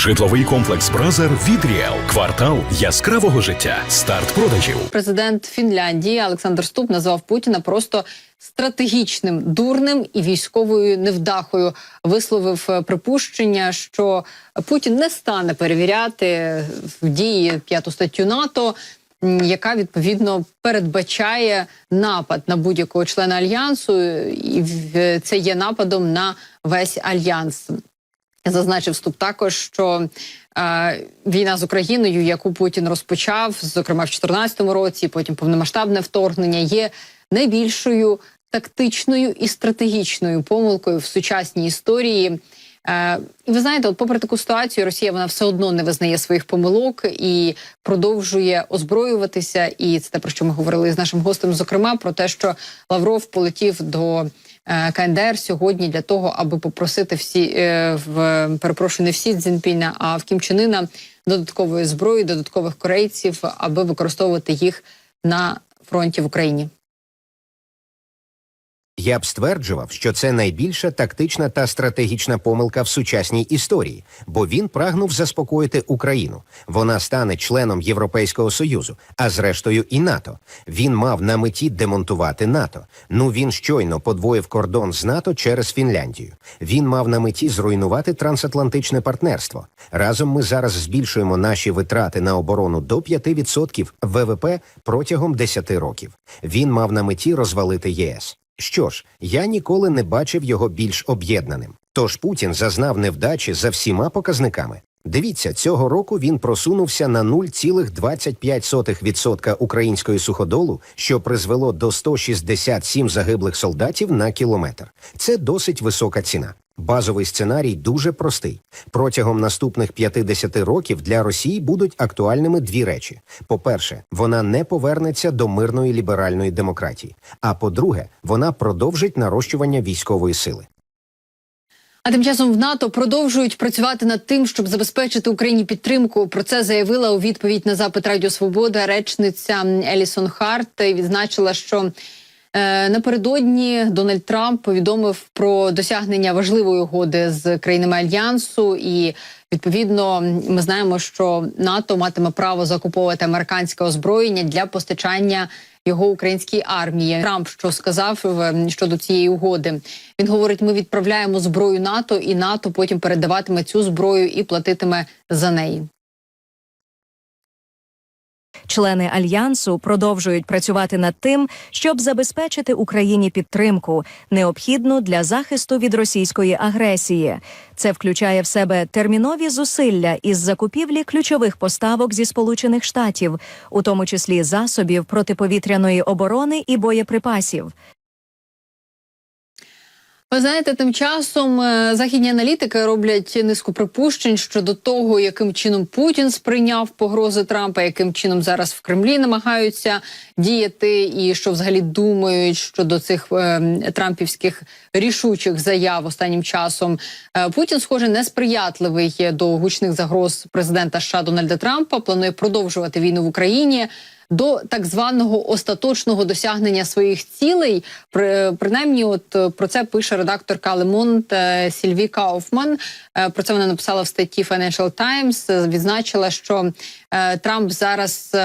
Житловий комплекс Бразер від Ріел. Квартал яскравого життя. Старт продажів. Президент Фінляндії Олександр Ступ назвав Путіна просто стратегічним дурним і військовою невдахою. Висловив е, припущення, що Путін не стане перевіряти в дії п'яту статтю НАТО. Яка відповідно передбачає напад на будь-якого члена альянсу, і в- це є нападом на весь альянс. Зазначив вступ також, що е, війна з Україною, яку Путін розпочав, зокрема в 2014 році, потім повномасштабне вторгнення, є найбільшою тактичною і стратегічною помилкою в сучасній історії. Е, і ви знаєте, от попри таку ситуацію, Росія вона все одно не визнає своїх помилок і продовжує озброюватися. І це те про що ми говорили з нашим гостем, зокрема про те, що Лавров полетів до КНДР сьогодні для того, аби попросити всі е, в перепрошую, не всі Цзіньпіна, а в Кім Чен Ына додаткової зброї, додаткових корейців, аби використовувати їх на фронті в Україні. Я б стверджував, що це найбільша тактична та стратегічна помилка в сучасній історії, бо він прагнув заспокоїти Україну. Вона стане членом Європейського союзу, а зрештою і НАТО. Він мав на меті демонтувати НАТО. Ну він щойно подвоїв кордон з НАТО через Фінляндію. Він мав на меті зруйнувати трансатлантичне партнерство. Разом ми зараз збільшуємо наші витрати на оборону до 5% ВВП протягом 10 років. Він мав на меті розвалити ЄС. Що ж, я ніколи не бачив його більш об'єднаним. Тож Путін зазнав невдачі за всіма показниками. Дивіться, цього року він просунувся на 0,25% української суходолу, що призвело до 167 загиблих солдатів на кілометр. Це досить висока ціна. Базовий сценарій дуже простий. Протягом наступних 50 років для Росії будуть актуальними дві речі: по-перше, вона не повернеться до мирної ліберальної демократії. А по-друге, вона продовжить нарощування військової сили. А тим часом в НАТО продовжують працювати над тим, щоб забезпечити Україні підтримку. Про це заявила у відповідь на запит Радіо Свобода речниця Елісон Харт і відзначила, що напередодні Дональд Трамп повідомив про досягнення важливої угоди з країнами альянсу, і відповідно ми знаємо, що НАТО матиме право закуповувати американське озброєння для постачання його українській армії. Трамп що сказав е, щодо цієї угоди? Він говорить: ми відправляємо зброю НАТО, і НАТО потім передаватиме цю зброю і платитиме за неї. Члени альянсу продовжують працювати над тим, щоб забезпечити Україні підтримку, необхідну для захисту від російської агресії. Це включає в себе термінові зусилля із закупівлі ключових поставок зі Сполучених Штатів, у тому числі засобів протиповітряної оборони і боєприпасів. Ви знаєте, тим часом е, західні аналітики роблять низку припущень щодо того, яким чином Путін сприйняв погрози Трампа, яким чином зараз в Кремлі намагаються діяти, і що взагалі думають щодо цих е, трампівських рішучих заяв останнім часом. Е, Путін, схоже, несприятливий до гучних загроз президента США Дональда Трампа. Планує продовжувати війну в Україні до так званого остаточного досягнення своїх цілей. При, принаймні, от е, про це пише редакторка Лемонт е, Сільві Кауфман. Е, Про це вона написала в статті Financial Times. Відзначила, що Трамп зараз.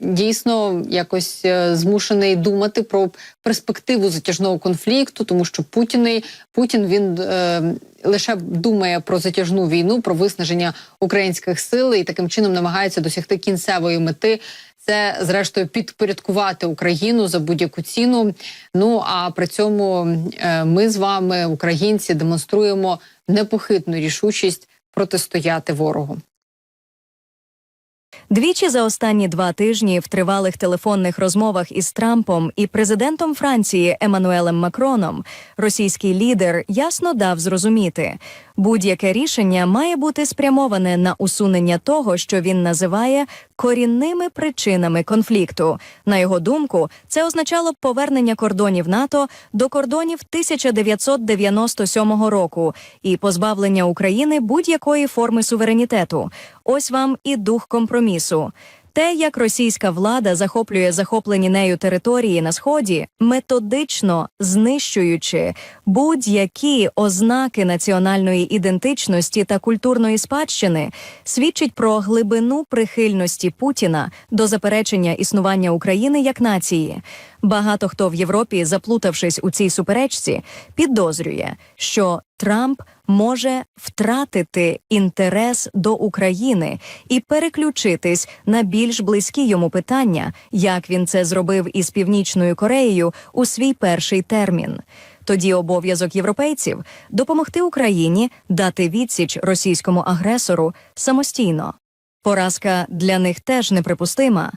Дійсно, якось змушений думати про перспективу затяжного конфлікту, тому що Путіни Путін він е, лише думає про затяжну війну, про виснаження українських сил і таким чином намагається досягти кінцевої мети. Це зрештою підпорядкувати Україну за будь-яку ціну. Ну а при цьому е, ми з вами, українці, демонструємо непохитну рішучість протистояти ворогу. Двічі за останні два тижні в тривалих телефонних розмовах із Трампом і президентом Франції Еммануелем Макроном російський лідер ясно дав зрозуміти, будь-яке рішення має бути спрямоване на усунення того, що він називає корінними причинами конфлікту. На його думку, це означало б повернення кордонів НАТО до кордонів 1997 року і позбавлення України будь-якої форми суверенітету. Ось вам і дух компромісу. Те, як російська влада захоплює захоплені нею території на сході, методично знищуючи будь-які ознаки національної ідентичності та культурної спадщини, свідчить про глибину прихильності Путіна до заперечення існування України як нації. Багато хто в Європі, заплутавшись у цій суперечці, підозрює, що Трамп може втратити інтерес до України і переключитись на більш близькі йому питання, як він це зробив із Північною Кореєю у свій перший термін. Тоді обов'язок європейців допомогти Україні дати відсіч російському агресору самостійно. Поразка для них теж неприпустима,